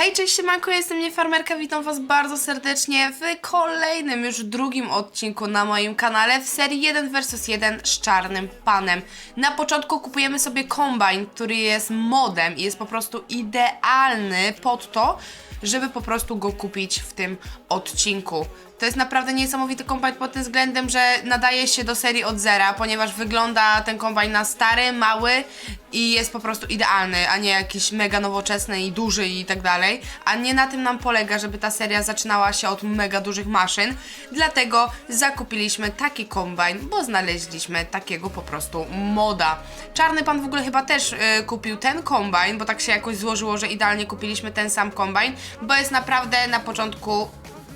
Hej, cześć, siemanko, jestem Niefarmerka, witam was bardzo serdecznie w kolejnym, już drugim odcinku na moim kanale w serii 1 vs 1 z Czarnym Panem. Na początku kupujemy sobie kombajn, który jest modem i jest po prostu idealny pod to, żeby po prostu go kupić w tym odcinku. To jest naprawdę niesamowity kombajn pod tym względem, że nadaje się do serii od zera, ponieważ wygląda ten kombajn na stary, mały i jest po prostu idealny, a nie jakiś mega nowoczesny i duży i tak dalej. A nie na tym nam polega, żeby ta seria zaczynała się od mega dużych maszyn. Dlatego zakupiliśmy taki kombajn, bo znaleźliśmy takiego po prostu moda. Czarny pan w ogóle chyba też y, kupił ten kombajn, bo tak się jakoś złożyło, że idealnie kupiliśmy ten sam kombajn, bo jest naprawdę na początku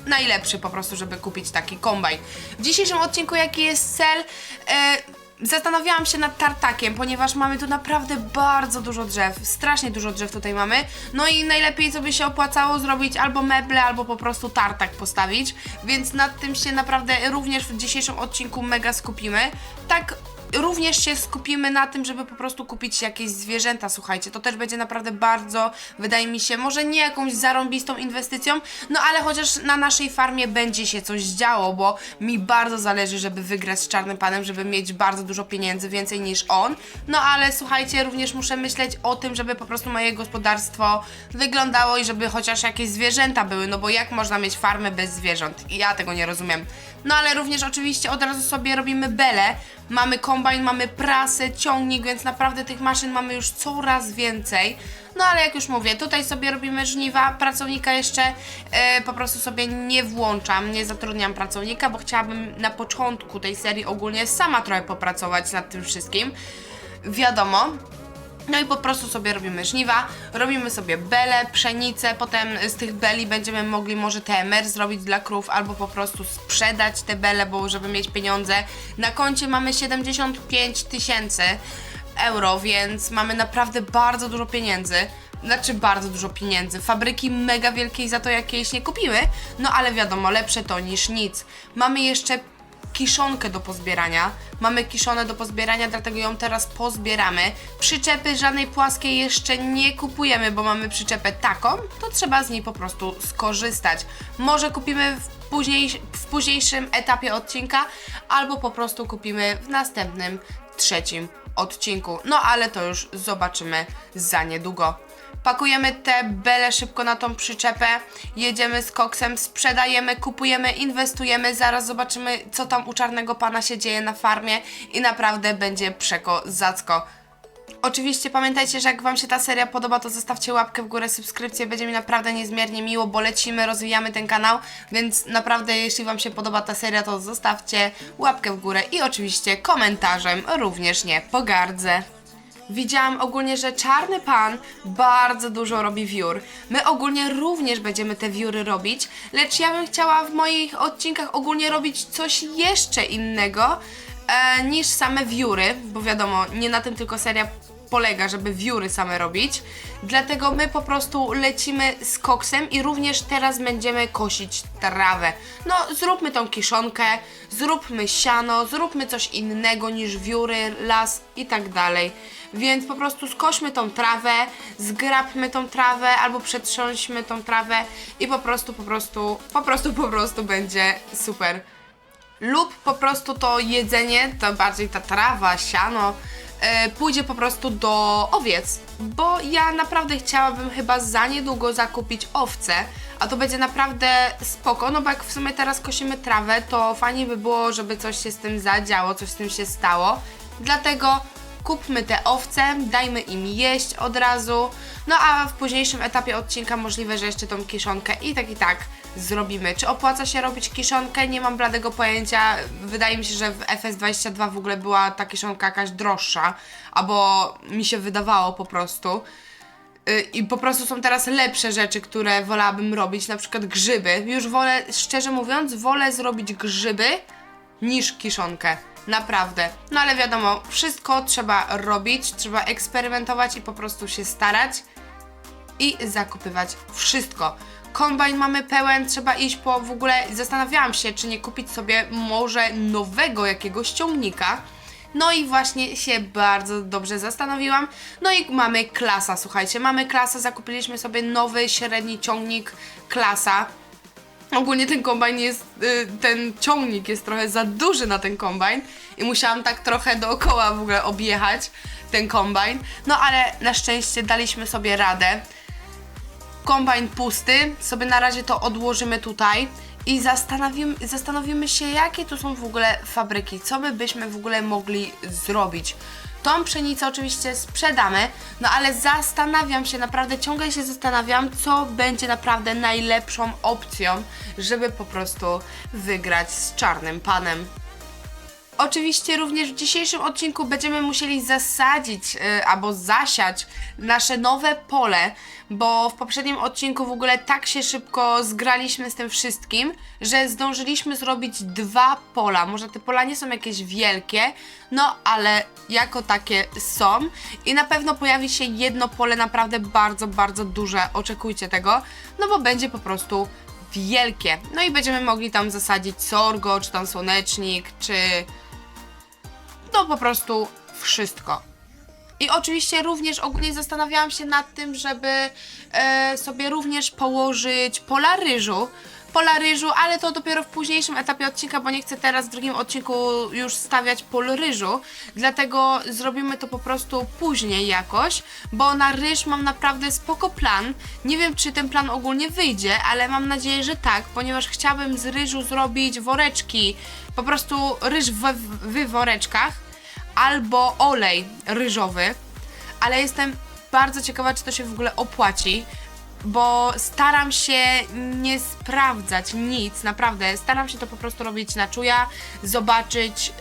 najlepszy po prostu, żeby kupić taki kombajn. W dzisiejszym odcinku jaki jest cel? E, Zastanawiałam się nad tartakiem, ponieważ mamy tu naprawdę bardzo dużo drzew, strasznie dużo drzew tutaj mamy. No i najlepiej by się opłacało zrobić albo meble, albo po prostu tartak postawić, więc nad tym się naprawdę również w dzisiejszym odcinku mega skupimy. Tak również się skupimy na tym, żeby po prostu kupić jakieś zwierzęta, słuchajcie, to też będzie naprawdę bardzo, wydaje mi się, może nie jakąś zarąbistą inwestycją, no ale chociaż na naszej farmie będzie się coś działo, bo mi bardzo zależy, żeby wygrać z Czarnym Panem, żeby mieć bardzo dużo pieniędzy, więcej niż on, no ale słuchajcie, również muszę myśleć o tym, żeby po prostu moje gospodarstwo wyglądało i żeby chociaż jakieś zwierzęta były, no bo jak można mieć farmę bez zwierząt? Ja tego nie rozumiem. No ale również oczywiście od razu sobie robimy bele. Mamy kombajn, mamy prasę, ciągnik, więc naprawdę tych maszyn mamy już coraz więcej. No ale jak już mówię, tutaj sobie robimy żniwa, pracownika jeszcze e, po prostu sobie nie włączam, nie zatrudniam pracownika, bo chciałabym na początku tej serii ogólnie sama trochę popracować nad tym wszystkim. Wiadomo, no i po prostu sobie robimy żniwa, robimy sobie bele, pszenicę, potem z tych beli będziemy mogli może TMR zrobić dla krów, albo po prostu sprzedać te bele, bo żeby mieć pieniądze. Na koncie mamy 75 tysięcy euro, więc mamy naprawdę bardzo dużo pieniędzy. Znaczy bardzo dużo pieniędzy. Fabryki mega wielkiej za to jakiejś nie kupimy, no ale wiadomo, lepsze to niż nic. Mamy jeszcze kiszonkę do pozbierania. Mamy kiszonę do pozbierania, dlatego ją teraz pozbieramy. Przyczepy żadnej płaskiej jeszcze nie kupujemy, bo mamy przyczepę taką, to trzeba z niej po prostu skorzystać. Może kupimy w, później, w późniejszym etapie odcinka, albo po prostu kupimy w następnym, trzecim odcinku. No ale to już zobaczymy za niedługo. Pakujemy te bele szybko na tą przyczepę, jedziemy z koksem, sprzedajemy, kupujemy, inwestujemy, zaraz zobaczymy co tam u czarnego pana się dzieje na farmie i naprawdę będzie przekozacko. Oczywiście pamiętajcie, że jak Wam się ta seria podoba, to zostawcie łapkę w górę, subskrypcję, będzie mi naprawdę niezmiernie miło, bo lecimy, rozwijamy ten kanał, więc naprawdę jeśli Wam się podoba ta seria, to zostawcie łapkę w górę i oczywiście komentarzem również nie pogardzę. Widziałam ogólnie, że czarny pan bardzo dużo robi wiór. My ogólnie również będziemy te wióry robić, lecz ja bym chciała w moich odcinkach ogólnie robić coś jeszcze innego e, niż same wióry, bo wiadomo, nie na tym tylko seria polega, żeby wióry same robić. Dlatego my po prostu lecimy z koksem i również teraz będziemy kosić trawę. No, zróbmy tą kiszonkę, zróbmy siano, zróbmy coś innego niż wióry, las i tak dalej. Więc po prostu skośmy tą trawę, zgrabmy tą trawę albo przetrząśmy tą trawę i po prostu, po prostu, po prostu, po prostu będzie super. Lub po prostu to jedzenie, to bardziej ta trawa, siano, e, pójdzie po prostu do owiec, bo ja naprawdę chciałabym chyba za niedługo zakupić owce, a to będzie naprawdę spoko, no bo jak w sumie teraz kosimy trawę, to fajnie by było, żeby coś się z tym zadziało, coś z tym się stało, dlatego kupmy te owce, dajmy im jeść od razu, no a w późniejszym etapie odcinka możliwe, że jeszcze tą kiszonkę i tak i tak zrobimy. Czy opłaca się robić kiszonkę? Nie mam bladego pojęcia. Wydaje mi się, że w FS22 w ogóle była ta kiszonka jakaś droższa, albo mi się wydawało po prostu. Y, I po prostu są teraz lepsze rzeczy, które wolałabym robić, na przykład grzyby. Już wolę, szczerze mówiąc, wolę zrobić grzyby niż kiszonkę. Naprawdę. No ale wiadomo, wszystko trzeba robić, trzeba eksperymentować i po prostu się starać i zakupywać wszystko. Kombajn mamy pełen, trzeba iść po w ogóle. Zastanawiałam się, czy nie kupić sobie może nowego jakiegoś ciągnika. No i właśnie się bardzo dobrze zastanowiłam. No i mamy klasa, słuchajcie, mamy klasa, zakupiliśmy sobie nowy średni ciągnik klasa. Ogólnie ten kombajn jest, y, ten ciągnik jest trochę za duży na ten kombajn i musiałam tak trochę dookoła w ogóle objechać ten kombajn. No ale na szczęście daliśmy sobie radę. Kombajn pusty, sobie na razie to odłożymy tutaj i zastanowimy, zastanowimy się, jakie tu są w ogóle fabryki, co my byśmy w ogóle mogli zrobić. Tą pszenicę oczywiście sprzedamy, no ale zastanawiam się, naprawdę ciągle się zastanawiam, co będzie naprawdę najlepszą opcją, żeby po prostu wygrać z czarnym panem. Oczywiście również w dzisiejszym odcinku będziemy musieli zasadzić y, albo zasiać nasze nowe pole, bo w poprzednim odcinku w ogóle tak się szybko zgraliśmy z tym wszystkim, że zdążyliśmy zrobić dwa pola. Może te pola nie są jakieś wielkie, no ale jako takie są i na pewno pojawi się jedno pole naprawdę bardzo, bardzo duże. Oczekujcie tego, no bo będzie po prostu wielkie. No i będziemy mogli tam zasadzić sorgo, czy tam słonecznik, czy no po prostu wszystko. I oczywiście również ogólnie zastanawiałam się nad tym, żeby e, sobie również położyć pola ryżu. Pola ryżu, ale to dopiero w późniejszym etapie odcinka, bo nie chcę teraz w drugim odcinku już stawiać pól ryżu. Dlatego zrobimy to po prostu później jakoś, bo na ryż mam naprawdę spoko plan. Nie wiem, czy ten plan ogólnie wyjdzie, ale mam nadzieję, że tak, ponieważ chciałabym z ryżu zrobić woreczki. Po prostu ryż w, w woreczkach albo olej ryżowy, ale jestem bardzo ciekawa, czy to się w ogóle opłaci, bo staram się nie sprawdzać nic, naprawdę. Staram się to po prostu robić na czuja, zobaczyć,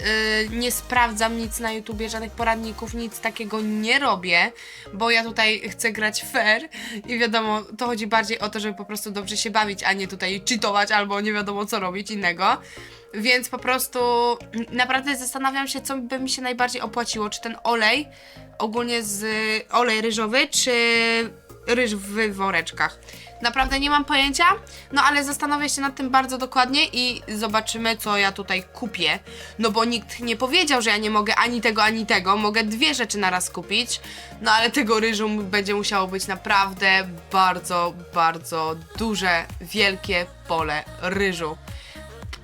yy, nie sprawdzam nic na YouTubie, żadnych poradników, nic takiego nie robię, bo ja tutaj chcę grać fair i wiadomo, to chodzi bardziej o to, żeby po prostu dobrze się bawić, a nie tutaj cheatować albo nie wiadomo co robić innego. Więc po prostu naprawdę zastanawiam się, co by mi się najbardziej opłaciło. Czy ten olej, ogólnie z olej ryżowy, czy ryż w woreczkach. Naprawdę nie mam pojęcia, no ale zastanawiam się nad tym bardzo dokładnie i zobaczymy, co ja tutaj kupię. No bo nikt nie powiedział, że ja nie mogę ani tego, ani tego. Mogę dwie rzeczy naraz kupić, no ale tego ryżu będzie musiało być naprawdę bardzo, bardzo duże, wielkie pole ryżu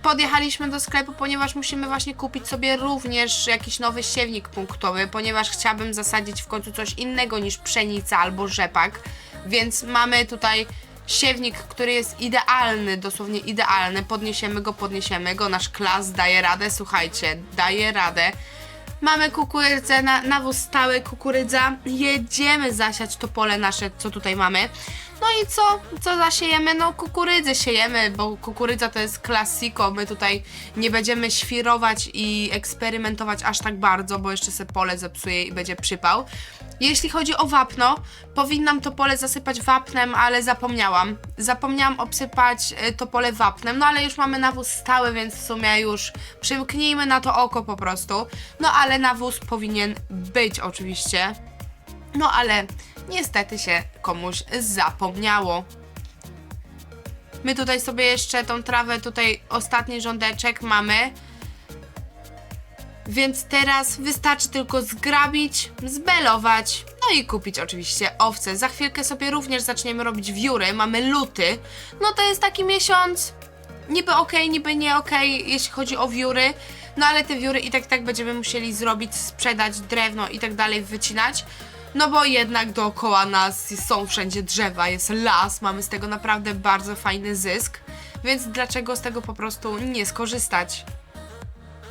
podjechaliśmy do sklepu, ponieważ musimy właśnie kupić sobie również jakiś nowy siewnik punktowy, ponieważ chciałabym zasadzić w końcu coś innego niż pszenica albo rzepak. Więc mamy tutaj siewnik, który jest idealny, dosłownie idealny. Podniesiemy go, podniesiemy go. Nasz klas daje radę, słuchajcie, daje radę. Mamy kukurydzę, na, nawóz stały, kukurydza. Jedziemy zasiać to pole nasze, co tutaj mamy. No i co? Co zasiejemy? No kukurydzę siejemy, bo kukurydza to jest klasiko. My tutaj nie będziemy świrować i eksperymentować aż tak bardzo, bo jeszcze se pole zepsuje i będzie przypał. Jeśli chodzi o wapno, powinnam to pole zasypać wapnem, ale zapomniałam. Zapomniałam obsypać y, to pole wapnem, no ale już mamy nawóz stały, więc w sumie już przymknijmy na to oko po prostu. No ale nawóz powinien być oczywiście. No ale niestety się komuś zapomniało. My tutaj sobie jeszcze tą trawę, tutaj ostatni rządeczek mamy. Więc teraz wystarczy tylko zgrabić, zbelować, no i kupić oczywiście owce. Za chwilkę sobie również zaczniemy robić wióry, mamy luty. No to jest taki miesiąc niby okej, niby nie okej, jeśli chodzi o wióry. No ale te wióry i tak tak będziemy musieli zrobić, sprzedać drewno i tak dalej, wycinać. No bo jednak dookoła nas są wszędzie drzewa, jest las, mamy z tego naprawdę bardzo fajny zysk. Więc dlaczego z tego po prostu nie skorzystać?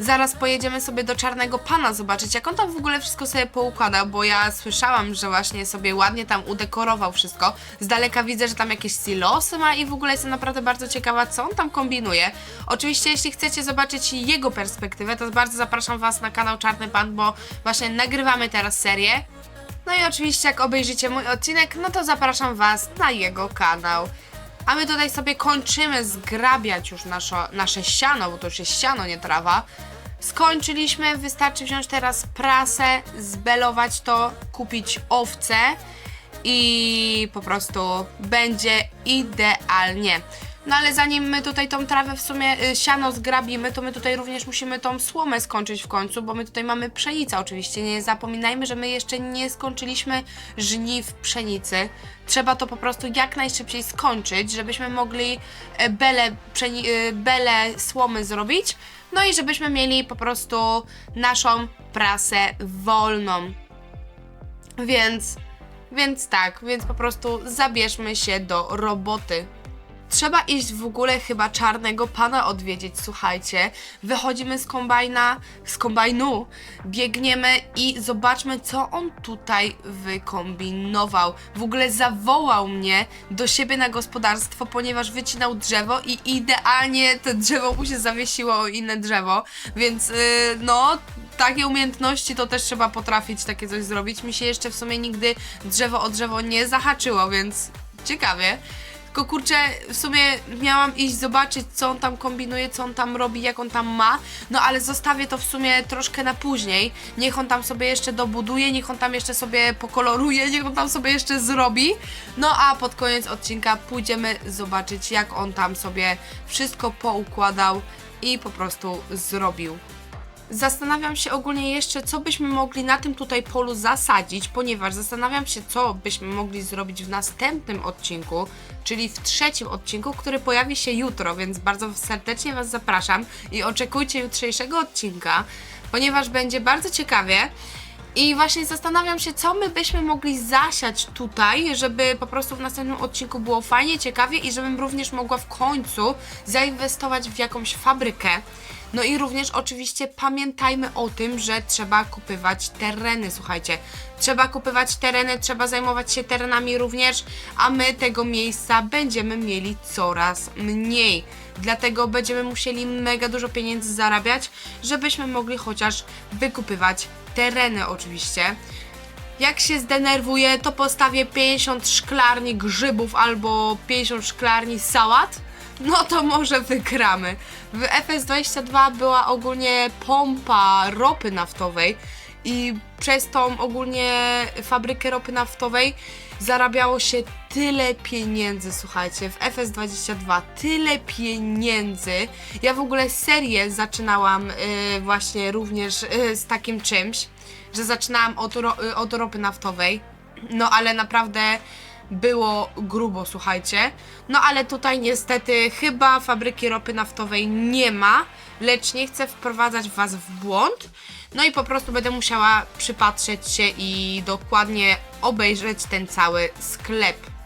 Zaraz pojedziemy sobie do Czarnego Pana zobaczyć, jak on tam w ogóle wszystko sobie poukładał, bo ja słyszałam, że właśnie sobie ładnie tam udekorował wszystko. Z daleka widzę, że tam jakieś silosy ma i w ogóle jestem naprawdę bardzo ciekawa, co on tam kombinuje. Oczywiście, jeśli chcecie zobaczyć jego perspektywę, to bardzo zapraszam Was na kanał Czarny Pan, bo właśnie nagrywamy teraz serię. No i oczywiście, jak obejrzycie mój odcinek, no to zapraszam Was na jego kanał. A my tutaj sobie kończymy zgrabiać już nasze, siano, bo to już jest siano, nie trawa. Skończyliśmy, wystarczy wziąć teraz prasę, zbelować to, kupić owce i po prostu będzie idealnie. No ale zanim my tutaj tą trawę w sumie y, siano zgrabimy, to my tutaj również musimy tą słomę skończyć w końcu, bo my tutaj mamy pszenicę oczywiście. Nie zapominajmy, że my jeszcze nie skończyliśmy żniw pszenicy. Trzeba to po prostu jak najszybciej skończyć, żebyśmy mogli e, pszeni- y, belę słomy zrobić. No i żebyśmy mieli po prostu naszą prasę wolną. Więc, więc tak, więc po prostu zabierzmy się do roboty. Trzeba iść w ogóle chyba czarnego pana odwiedzić, słuchajcie. Wychodzimy z kombajna, z kombajnu, biegniemy i zobaczmy, co on tutaj wykombinował. W ogóle zawołał mnie do siebie na gospodarstwo, ponieważ wycinał drzewo i idealnie to drzewo mu się zawiesiło o inne drzewo, więc yy, no, takie umiejętności to też trzeba potrafić takie coś zrobić. Mi się jeszcze w sumie nigdy drzewo o drzewo nie zahaczyło, więc ciekawie. Tylko kurczę, w sumie miałam iść zobaczyć, co on tam kombinuje, co on tam robi, jak on tam ma. No ale zostawię to w sumie troszkę na później. Niech on tam sobie jeszcze dobuduje, niech on tam jeszcze sobie pokoloruje, niech on tam sobie jeszcze zrobi. No a pod koniec odcinka pójdziemy zobaczyć, jak on tam sobie wszystko poukładał i po prostu zrobił. Zastanawiam się ogólnie jeszcze, co byśmy mogli na tym tutaj polu zasadzić, ponieważ zastanawiam się, co byśmy mogli zrobić w następnym odcinku, czyli w trzecim odcinku, który pojawi się jutro, więc bardzo serdecznie Was zapraszam i oczekujcie jutrzejszego odcinka, ponieważ będzie bardzo ciekawie. I właśnie zastanawiam się, co my byśmy mogli zasiać tutaj, żeby po prostu w następnym odcinku było fajnie, ciekawie i żebym również mogła w końcu zainwestować w jakąś fabrykę. No i również oczywiście pamiętajmy o tym, że trzeba kupywać tereny, słuchajcie. Trzeba kupywać tereny, trzeba zajmować się terenami również, a my tego miejsca będziemy mieli coraz mniej. Dlatego będziemy musieli mega dużo pieniędzy zarabiać, żebyśmy mogli chociaż wykupywać tereny oczywiście. Jak się zdenerwuję, to postawię 50 szklarni grzybów albo 50 szklarni sałat. No to może wygramy. W FS22 była ogólnie pompa ropy naftowej i przez tą ogólnie fabrykę ropy naftowej zarabiało się tyle pieniędzy, słuchajcie, w FS22 tyle pieniędzy. Ja w ogóle serię zaczynałam y, właśnie również y, z takim czymś, że zaczynałam od, ro, y, od ropy naftowej. No ale naprawdę było grubo, słuchajcie. No ale tutaj niestety chyba fabryki ropy naftowej nie ma, lecz nie chcę wprowadzać Was w błąd. No i po prostu będę musiała przypatrzeć się i dokładnie obejrzeć ten cały sklep.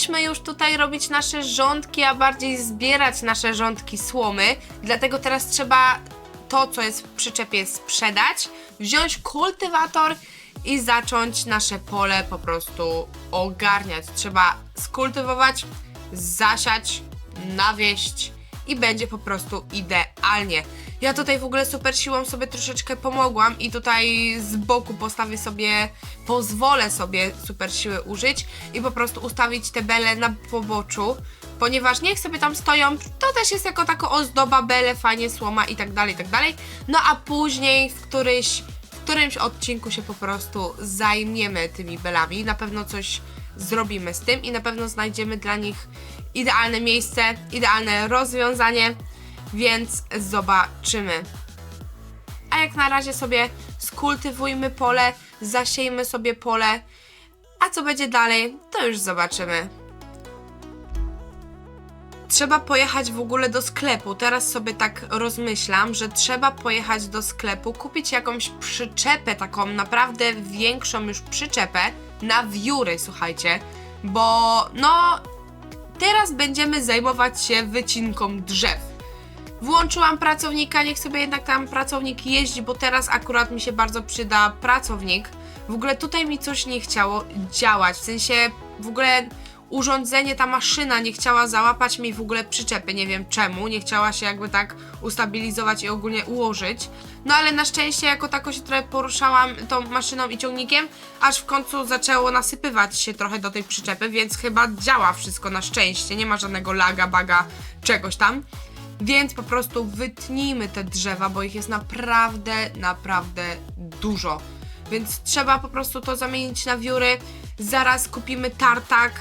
Skończyliśmy już tutaj robić nasze rządki, a bardziej zbierać nasze rządki słomy. Dlatego teraz trzeba to, co jest w przyczepie, sprzedać, wziąć kultywator i zacząć nasze pole po prostu ogarniać. Trzeba skultywować, zasiać, nawieść i będzie po prostu idealnie. Ja tutaj w ogóle super siłą sobie troszeczkę pomogłam i tutaj z boku postawię sobie, pozwolę sobie super siły użyć i po prostu ustawić te bele na poboczu, ponieważ niech sobie tam stoją, to też jest jako taka ozdoba, bele, fajnie, słoma i tak dalej, i tak dalej. No a później w któryś, w którymś odcinku się po prostu zajmiemy tymi belami, na pewno coś zrobimy z tym i na pewno znajdziemy dla nich idealne miejsce, idealne rozwiązanie, więc zobaczymy. A jak na razie sobie skultywujmy pole, zasiejmy sobie pole, a co będzie dalej, to już zobaczymy. trzeba pojechać w ogóle do sklepu. Teraz sobie tak rozmyślam, że trzeba pojechać do sklepu, kupić jakąś przyczepę, taką naprawdę większą już przyczepę na wióry, słuchajcie. Bo no, teraz będziemy zajmować się wycinką drzew. Włączyłam pracownika, niech sobie jednak tam pracownik jeździ, bo teraz akurat mi się bardzo przyda pracownik. W ogóle tutaj mi coś nie chciało działać, w sensie w ogóle urządzenie, ta maszyna nie chciała załapać mi w ogóle przyczepy, nie wiem czemu, nie chciała się jakby tak ustabilizować i ogólnie ułożyć. No ale na szczęście jako tako się trochę poruszałam tą maszyną i ciągnikiem, aż w końcu zaczęło nasypywać się trochę do tej przyczepy, więc chyba działa wszystko na szczęście, nie ma żadnego laga, baga, czegoś tam. Więc po prostu wytnijmy te drzewa, bo ich jest naprawdę, naprawdę dużo. Więc trzeba po prostu to zamienić na wióry. Zaraz kupimy tartak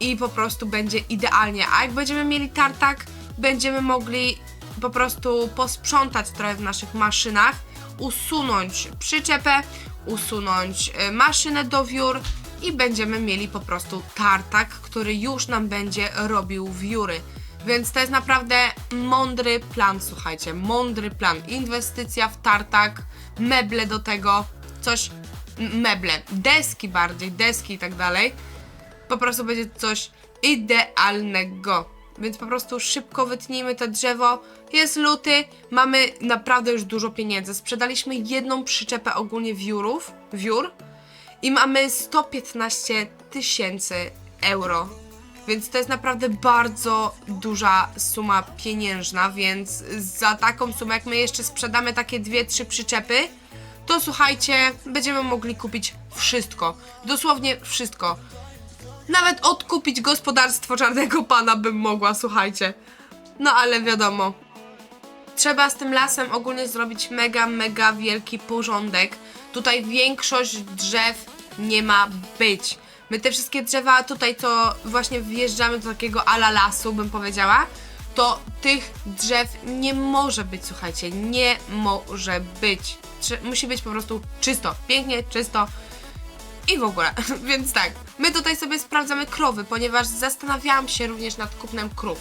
i po prostu będzie idealnie. A jak będziemy mieli tartak, będziemy mogli po prostu posprzątać trochę w naszych maszynach, usunąć przyczepę, usunąć y, maszynę do wiór i będziemy mieli po prostu tartak, który już nam będzie robił wióry. Więc to jest naprawdę mądry plan, słuchajcie, mądry plan. Inwestycja w tartak, meble do tego, coś, meble, deski bardziej, deski i tak dalej. Po prostu będzie coś idealnego. Więc po prostu szybko wytnijmy to drzewo. Jest luty, mamy naprawdę już dużo pieniędzy. Sprzedaliśmy jedną przyczepę ogólnie wiórów, wiór i mamy 115 tysięcy euro. Więc to jest naprawdę bardzo duża suma pieniężna, więc za taką sumę, jak my jeszcze sprzedamy takie dwie, trzy przyczepy, to słuchajcie, będziemy mogli kupić wszystko. Dosłownie wszystko. Nawet odkupić gospodarstwo czarnego pana bym mogła, słuchajcie. No ale wiadomo. Trzeba z tym lasem ogólnie zrobić mega, mega wielki porządek. Tutaj większość drzew nie ma być. My te wszystkie drzewa tutaj, co właśnie wjeżdżamy do takiego ala lasu, bym powiedziała, to tych drzew nie może być, słuchajcie, nie może być. Trze- musi być po prostu czysto, pięknie, czysto, i w ogóle, więc tak, my tutaj sobie sprawdzamy krowy, ponieważ zastanawiałam się również nad kupnem krów,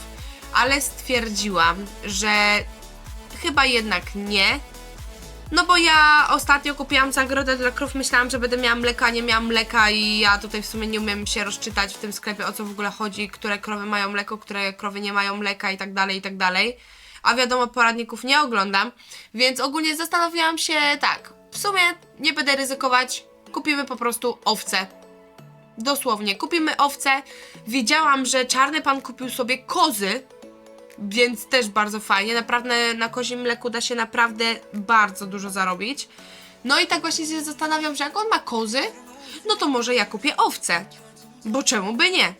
ale stwierdziłam, że chyba jednak nie. No bo ja ostatnio kupiłam zagrodę dla krów, myślałam, że będę miała mleka, nie miałam mleka i ja tutaj w sumie nie umiem się rozczytać w tym sklepie, o co w ogóle chodzi, które krowy mają mleko, które krowy nie mają mleka i tak dalej, i tak dalej. A wiadomo, poradników nie oglądam, więc ogólnie zastanawiałam się tak, w sumie nie będę ryzykować, kupimy po prostu owce. Dosłownie, kupimy owce. Wiedziałam, że czarny pan kupił sobie kozy, więc też bardzo fajnie. Naprawdę na kozim mleku da się naprawdę bardzo dużo zarobić. No i tak właśnie się zastanawiam, że jak on ma kozy, no to może ja kupię owce. Bo czemu by nie?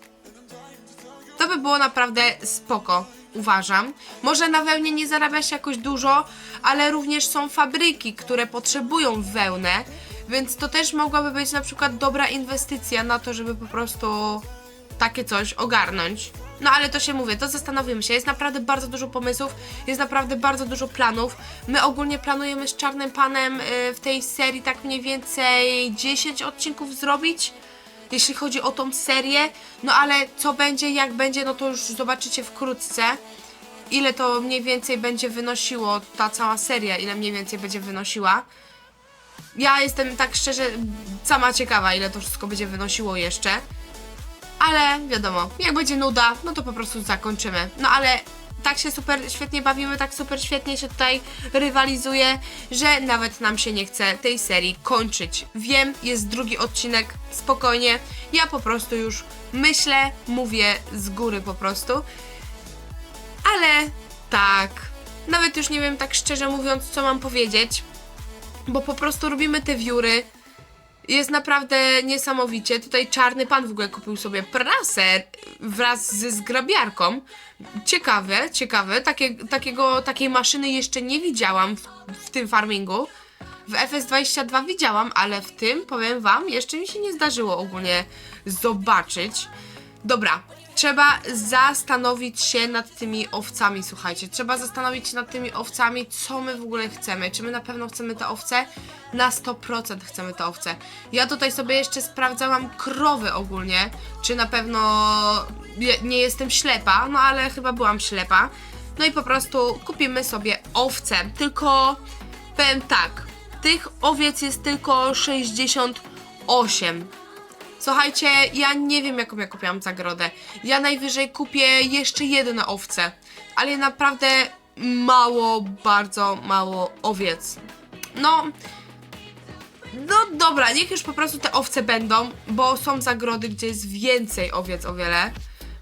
To by było naprawdę spoko, uważam. Może na wełnie nie zarabia się jakoś dużo, ale również są fabryki, które potrzebują wełnę, więc to też mogłaby być na przykład dobra inwestycja na to, żeby po prostu takie coś ogarnąć. No ale to się mówię, to zastanowimy się. Jest naprawdę bardzo dużo pomysłów, jest naprawdę bardzo dużo planów. My ogólnie planujemy z Czarnym Panem y, w tej serii tak mniej więcej 10 odcinków zrobić jeśli chodzi o tą serię. No ale co będzie, jak będzie, no to już zobaczycie wkrótce. Ile to mniej więcej będzie wynosiło ta cała seria, ile mniej więcej będzie wynosiła. Ja jestem tak szczerze sama ciekawa, ile to wszystko będzie wynosiło jeszcze. Ale wiadomo, jak będzie nuda, no to po prostu zakończymy. No ale tak się super świetnie bawimy, tak super świetnie się tutaj rywalizuje, że nawet nam się nie chce tej serii kończyć. Wiem, jest drugi odcinek, spokojnie. Ja po prostu już myślę, mówię z góry po prostu. Ale tak, nawet już nie wiem tak szczerze mówiąc, co mam powiedzieć, bo po prostu robimy te wióry. Jest naprawdę niesamowicie. Tutaj czarny pan w ogóle kupił sobie prasę wraz ze zgrabiarką. Ciekawe, ciekawe. Takie, takiego, takiej maszyny jeszcze nie widziałam w, w tym farmingu. W FS22 widziałam, ale w tym, powiem wam, jeszcze mi się nie zdarzyło ogólnie zobaczyć. Dobra, trzeba zastanowić się nad tymi owcami, słuchajcie. Trzeba zastanowić się nad tymi owcami, co my w ogóle chcemy. Czy my na pewno chcemy te owce? Na 100% chcemy te owce. Ja tutaj sobie jeszcze sprawdzałam krowy ogólnie, czy na pewno nie jestem ślepa, no ale chyba byłam ślepa. No i po prostu kupimy sobie owce. Tylko powiem tak, tych owiec jest tylko 68. Słuchajcie, ja nie wiem jaką ja kupiłam zagrodę. Ja najwyżej kupię jeszcze jedne owce, ale naprawdę mało, bardzo mało owiec. No, no dobra, niech już po prostu te owce będą, bo są zagrody, gdzie jest więcej owiec o wiele.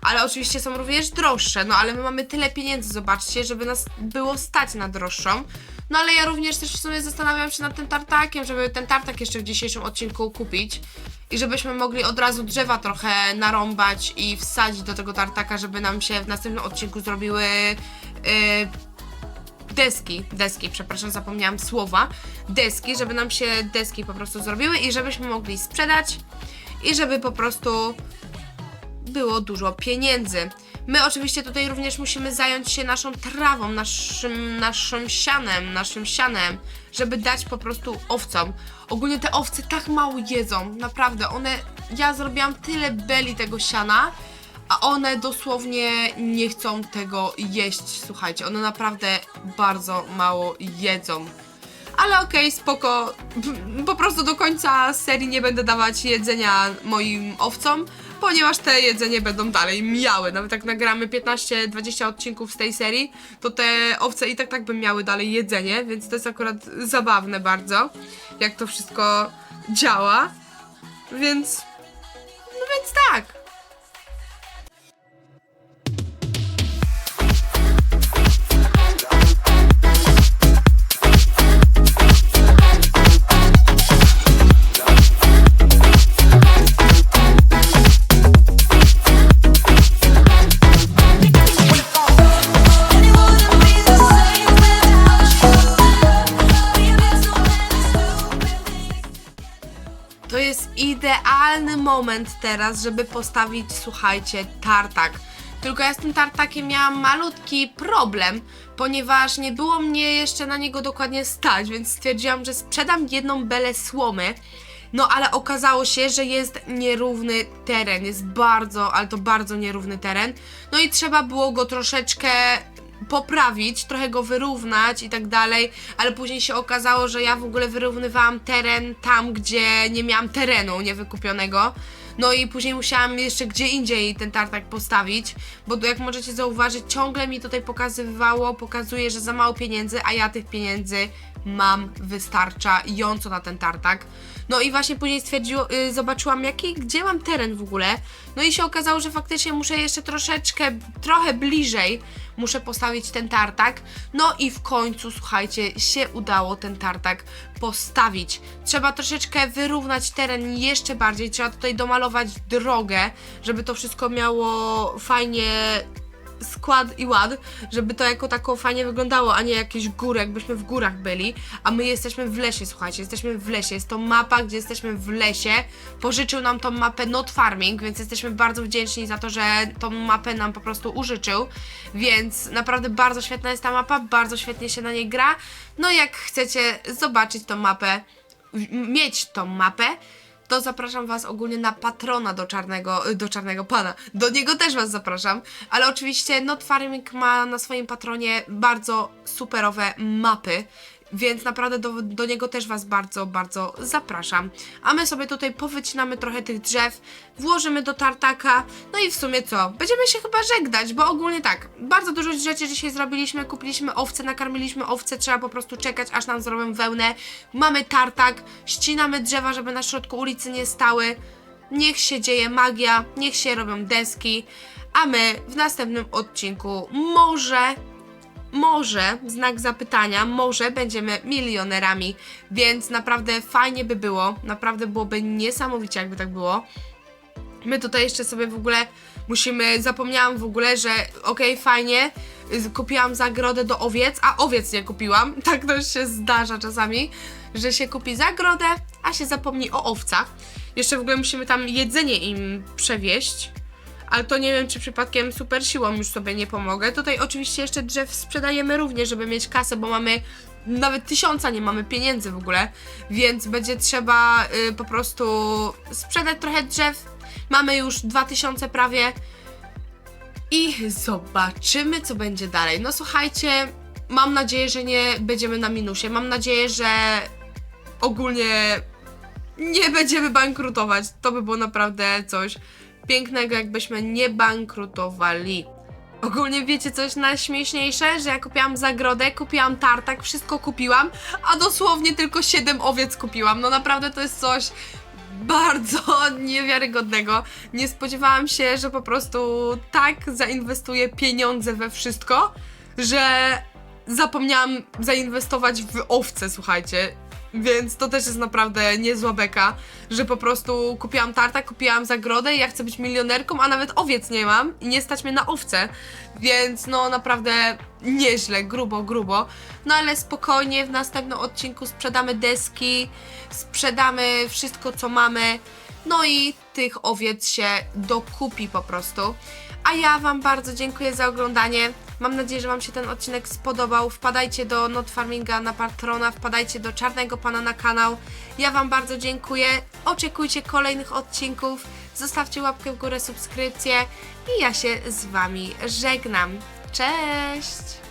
Ale oczywiście są również droższe, no ale my mamy tyle pieniędzy, zobaczcie, żeby nas było stać na droższą. No ale ja również też w sumie zastanawiam się nad tym tartakiem, żeby ten tartak jeszcze w dzisiejszym odcinku kupić. I żebyśmy mogli od razu drzewa trochę narąbać i wsadzić do tego tartaka, żeby nam się w następnym odcinku zrobiły yy, deski, deski, przepraszam, zapomniałam słowa, deski, żeby nam się deski po prostu zrobiły i żebyśmy mogli sprzedać i żeby po prostu było dużo pieniędzy. My oczywiście tutaj również musimy zająć się naszą trawą, naszym, naszym sianem, naszym sianem, żeby dać po prostu owcom. Ogólnie te owce tak mało jedzą, naprawdę, one, ja zrobiłam tyle beli tego siana, a one dosłownie nie chcą tego jeść, słuchajcie, one naprawdę bardzo mało jedzą. Ale okej, spoko. Po prostu do końca serii nie będę dawać jedzenia moim owcom, ponieważ te jedzenie będą dalej miały. Nawet jak nagramy 15-20 odcinków z tej serii, to te owce i tak tak by miały dalej jedzenie, więc to jest akurat zabawne bardzo, jak to wszystko działa. Więc. No więc tak. Moment teraz, żeby postawić, słuchajcie, tartak. Tylko ja z tym tartakiem miałam malutki problem, ponieważ nie było mnie jeszcze na niego dokładnie stać, więc stwierdziłam, że sprzedam jedną belę słomy. No ale okazało się, że jest nierówny teren, jest bardzo, ale to bardzo nierówny teren. No i trzeba było go troszeczkę poprawić, trochę go wyrównać i tak dalej, ale później się okazało, że ja w ogóle wyrównywałam teren tam, gdzie nie miałam terenu niewykupionego. No i później musiałam jeszcze gdzie indziej ten tartak postawić, bo jak możecie zauważyć, ciągle mi tutaj pokazywało, pokazuje, że za mało pieniędzy, a ja tych pieniędzy mam wystarczająco na ten tartak. No i właśnie później stwierdziło, y, zobaczyłam jaki, gdzie mam teren w ogóle. No i się okazało, że faktycznie muszę jeszcze troszeczkę, trochę bliżej muszę postawić ten tartak. No i w końcu, słuchajcie, się udało ten tartak postawić. Trzeba troszeczkę wyrównać teren jeszcze bardziej, trzeba tutaj domalować drogę, żeby to wszystko miało fajnie skład i ład, żeby to jako tako fajnie wyglądało, a nie jakieś góry, jakbyśmy w górach byli, a my jesteśmy w lesie, słuchajcie, jesteśmy w lesie, jest to mapa, gdzie jesteśmy w lesie, pożyczył nam tą mapę Not Farming, więc jesteśmy bardzo wdzięczni za to, że tą mapę nam po prostu użyczył, więc naprawdę bardzo świetna jest ta mapa, bardzo świetnie się na niej gra, no jak chcecie zobaczyć tą mapę, mieć tą mapę, to zapraszam Was ogólnie na patrona do czarnego, do czarnego pana. Do niego też Was zapraszam, ale oczywiście Not Farming ma na swoim patronie bardzo superowe mapy. Więc naprawdę do, do niego też Was bardzo, bardzo zapraszam. A my sobie tutaj powycinamy trochę tych drzew, włożymy do tartaka. No i w sumie co? Będziemy się chyba żegnać, bo ogólnie tak, bardzo dużo rzeczy dzisiaj zrobiliśmy. Kupiliśmy owce, nakarmiliśmy owce, trzeba po prostu czekać, aż nam zrobią wełnę. Mamy tartak, ścinamy drzewa, żeby na środku ulicy nie stały. Niech się dzieje magia, niech się robią deski. A my w następnym odcinku może może, znak zapytania, może będziemy milionerami, więc naprawdę fajnie by było, naprawdę byłoby niesamowicie, jakby tak było. My tutaj jeszcze sobie w ogóle musimy, zapomniałam w ogóle, że okej, fajnie, y, kupiłam zagrodę do owiec, a owiec nie kupiłam, tak to się zdarza czasami, że się kupi zagrodę, a się zapomni o owcach. Jeszcze w ogóle musimy tam jedzenie im przewieźć, ale to nie wiem, czy przypadkiem super siłą już sobie nie pomogę. Tutaj oczywiście jeszcze drzew sprzedajemy również, żeby mieć kasę, bo mamy nawet tysiąca nie mamy pieniędzy w ogóle, więc będzie trzeba y, po prostu sprzedać trochę drzew. Mamy już 2000 prawie i zobaczymy, co będzie dalej. No słuchajcie, mam nadzieję, że nie będziemy na minusie. Mam nadzieję, że ogólnie nie będziemy bankrutować. To by było naprawdę coś pięknego, jakbyśmy nie bankrutowali. Ogólnie wiecie coś najśmieszniejsze, że ja kupiłam zagrodę, kupiłam tartak, wszystko kupiłam, a dosłownie tylko 7 owiec kupiłam. No naprawdę to jest coś bardzo niewiarygodnego. Nie spodziewałam się, że po prostu tak zainwestuję pieniądze we wszystko, że zapomniałam zainwestować w owce, słuchajcie. Więc to też jest naprawdę niezła beka, że po prostu kupiłam tarta, kupiłam zagrodę i ja chcę być milionerką, a nawet owiec nie mam i nie stać mnie na owce. Więc no naprawdę nieźle, grubo, grubo. No ale spokojnie, w następnym odcinku sprzedamy deski, sprzedamy wszystko co mamy. No i tych owiec się dokupi po prostu. A ja Wam bardzo dziękuję za oglądanie. Mam nadzieję, że Wam się ten odcinek spodobał. Wpadajcie do Not Farminga na patrona, wpadajcie do Czarnego Pana na kanał. Ja Wam bardzo dziękuję. Oczekujcie kolejnych odcinków. Zostawcie łapkę w górę, subskrypcję. I ja się z Wami żegnam. Cześć!